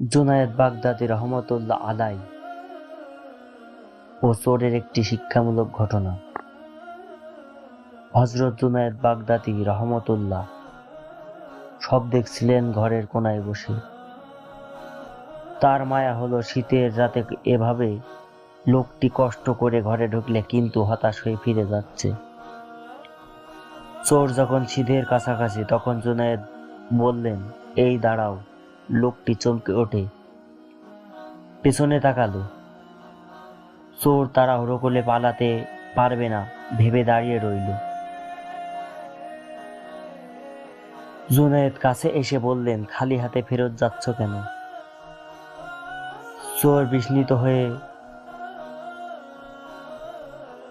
জুনায়েদ বাগদাদি রহমতুল্লাহ আলাই ও চোরের একটি শিক্ষামূলক ঘটনা। হজরত জুনায়েদ বাগদাদি রহমতুল্লাহ সব দেখছিলেন ঘরের কোনায় বসে। তার মায়া হলো শীতের রাতে এভাবে লোকটি কষ্ট করে ঘরে ঢুকলে কিন্তু হতাশ হয়ে ফিরে যাচ্ছে। চোর যখন শীতের কাছাকাছি, তখন জুনায়েদ বললেন, এই দাঁড়াও। লোকটি চমকে ওঠে। পেছনে তাকালো। চোর তাড়াহুড়ো করলে পালাতে পারবে না, ভেবে দাঁড়িয়ে রইল। জুনায়েদ কাছে এসে বললেন, খালি হাতে ফেরত যাচ্ছ কেন? চোর বিস্মিত হয়ে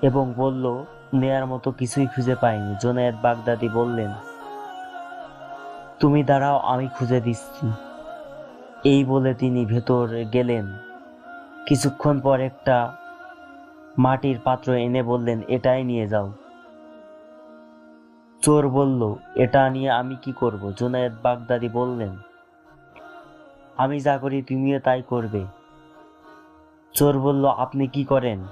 এবং বলল, নেয়ার মতো কিছুই খুঁজে পাইনি। জুনায়েদ বাগদাদি বললেন, তুমি দাঁড়াও, আমি খুঁজে দিচ্ছি। এই বলে তিনি ভেতর গেলেন। কিছুক্ষণ পর একটা মাটির পাত্র এনে বললেন, এটাই নিয়ে যাও। চোর বলল, এটা নিয়ে আমি কি করব? জুনায়েদ বাগদাদি বললেন, আমি যা করি তুমিও তাই করবে। চোর বলল, আপনি কি করেন?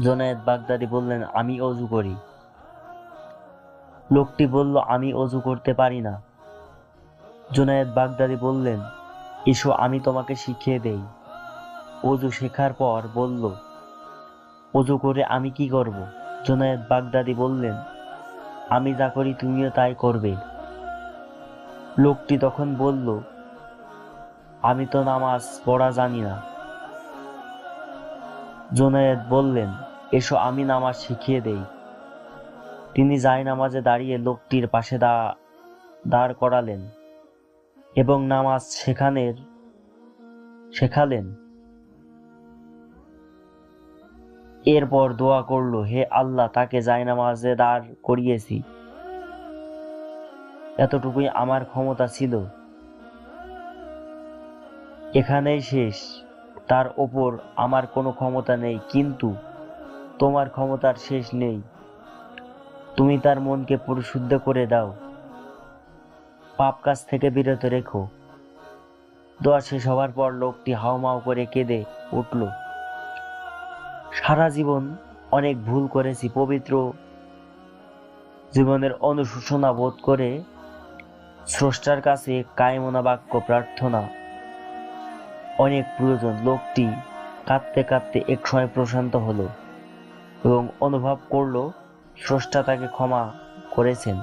জুনায়েদ বাগদাদি বললেন, আমি অজু করি। লোকটি বলল, আমি অজু করতে পারি না। জুনায়েদ বাগদাদি বললেন এসো, আমি তোমাকে শিখিয়ে দেই। অজু শেখার পর বলল, অজু করে আমি কি করব? জুনায়েদ বাগদাদি বললেন, আমি যা করি তুমিও তাই করবে। লোকটি তখন বলল, আমি তো নামাজ পড়া জানি না। জুনায়েদ বললেন, এসো, আমি নামাজ শিখিয়ে দেই। তিনি যায় নামাজে দাঁড়িয়ে লোকটির পাশে দাঁড় করালেন। এবং নামাজ শেখানের শেখালেন। এরপর দোয়া করল, হে আল্লাহ, তাকে জায়নামাজে দাঁড় করিয়েছি। এতটুকুই আমার ক্ষমতা ছিল। এখানেই শেষ। তার ওপর আমার কোনো ক্ষমতা নেই, কিন্তু তোমার ক্ষমতার শেষ নেই। তুমি তার মনকে পরিশুদ্ধ করে দাও। পাপ কাজ থেকে বিরত রেখো। দোয়া শেষ হওয়ার পর লোকটি হাওমাও করে কেঁদে উঠল। সারা জীবন অনেক ভুল করেছি, পবিত্র জীবনের অনুশোচনা বোধ করে স্রষ্টার কাছে কায়মনা বাক্য প্রার্থনা। অনেক প্রয়োজন, লোকটি কাঁদতে কাঁদতে এক সময় প্রশান্ত হলো এবং অনুভব করল স্রষ্টা তাকে ক্ষমা করেছেন।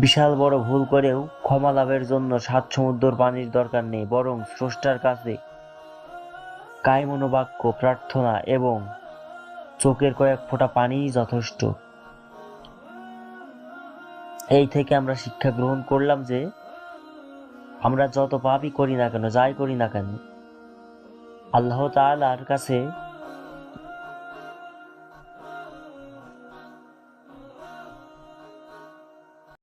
বিশাল বড় ভুল করেও ক্ষমা লাভের জন্য সাত সমুদ্র পানির দরকার নেই, বরং স্রষ্টার কাছে কায়মনোবাক্য, প্রার্থনা এবং চোখের কয়েক ফোঁটা পানিই যথেষ্ট। এই থেকে আমরা শিক্ষা গ্রহণ করলাম যে আমরা যত পাপই করি না কেন, যাই করি না কেন, আল্লাহ তাআলার কাছে